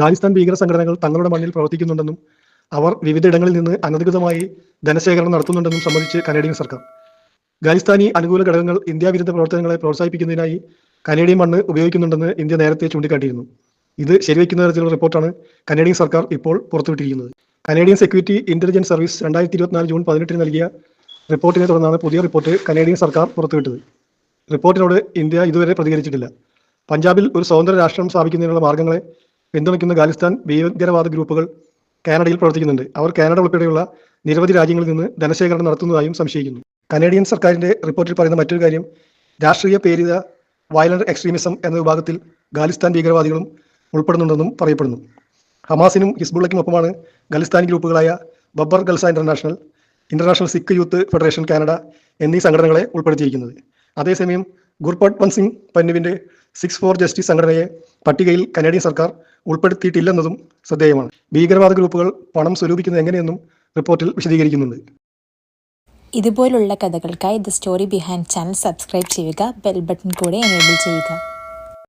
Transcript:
ഖാലിസ്ഥാൻ ഭീകര സംഘടനകൾ തങ്ങളുടെ മണ്ണിൽ പ്രവർത്തിക്കുന്നുണ്ടെന്നും അവർ വിവിധയിടങ്ങളിൽ നിന്ന് അനധികൃതമായി ധനശേഖരണം നടത്തുന്നുണ്ടെന്നും സംബന്ധിച്ച് കനേഡിയൻ സർക്കാർ. ഖാലിസ്ഥാനി അനുകൂല ഘടകങ്ങൾ ഇന്ത്യ വിരുദ്ധ പ്രവർത്തനങ്ങളെ പ്രോത്സാഹിപ്പിക്കുന്നതിനായി കനേഡിയൻ മണ്ണ് ഉപയോഗിക്കുന്നുണ്ടെന്ന് ഇന്ത്യ നേരത്തെ ചൂണ്ടിക്കാട്ടിയിരുന്നു. ഇത് ശരിവയ്ക്കുന്ന തരത്തിലുള്ള റിപ്പോർട്ടാണ് കനേഡിയൻ സർക്കാർ ഇപ്പോൾ പുറത്തുവിട്ടിരിക്കുന്നത്. കനേഡിയൻ സെക്യൂരിറ്റി ഇന്റലിജൻസ് സർവീസ് രണ്ടായിരത്തി ഇരുപത്തിനാല് ജൂൺ പതിനെട്ടിന് നൽകിയ റിപ്പോർട്ടിനെ തുടർന്നാണ് പുതിയ റിപ്പോർട്ട് കനേഡിയൻ സർക്കാർ പുറത്തുവിട്ടത്. റിപ്പോർട്ടിനോട് ഇന്ത്യ ഇതുവരെ പ്രതികരിച്ചിട്ടില്ല. പഞ്ചാബിൽ ഒരു സ്വതന്ത്ര രാഷ്ട്രം സ്ഥാപിക്കുന്നതിനുള്ള മാർഗങ്ങളെ പിന്തുണയ്ക്കുന്ന ഖാലിസ്ഥാൻ ഭീകരവാദ ഗ്രൂപ്പുകൾ കാനഡയിൽ പ്രവർത്തിക്കുന്നുണ്ട്. അവർ കാനഡ ഉൾപ്പെടെയുള്ള നിരവധി രാജ്യങ്ങളിൽ നിന്ന് ധനശേഖരണം നടത്തുന്നതായും സംശയിക്കുന്നു. കനേഡിയൻ സർക്കാരിന്റെ റിപ്പോർട്ടിൽ പറയുന്ന മറ്റൊരു കാര്യം രാഷ്ട്രീയ പേരിത വയലന്റ് എക്സ്ട്രീമിസം എന്ന വിഭാഗത്തിൽ ഖാലിസ്ഥാൻ ഭീകരവാദികളും ഉൾപ്പെടുന്നുണ്ടെന്നും പറയപ്പെടുന്നു. ഹമാസിനും ഹിസ്ബുള്ളയ്ക്കും ഒപ്പമാണ് Khalistani ഗ്രൂപ്പുകളായ Babbar Khalsa international international Sikh youth federation Canada എന്നീ സംഘടനകളെ ഉൾപ്പെടുത്തിയിരിക്കുന്നത്. അതേസമയം ഗുർപട്ട് വൻസിംഗ് പന്നുവിന്റെ സിക്സ് ഫോർ ജസ്റ്റിസ് സംഘടനയെ പട്ടികയിൽ കനേഡിയൻ സർക്കാർ ഉൾപ്പെടുത്തിയിട്ടില്ലെന്നതും ശ്രദ്ധേയമാണ്. ഭീകരവാദ ഗ്രൂപ്പുകൾ പണം സ്വരൂപിക്കുന്നത് എങ്ങനെയെന്നും റിപ്പോർട്ടിൽ വിശദീകരിക്കുന്നുണ്ട്. ഇതുപോലുള്ള കഥകൾക്കായി the story behind channel subscribe ചെയ്യുക ബെൽ ബട്ടൺ കൂടെ എനേബിൾ ചെയ്യുക.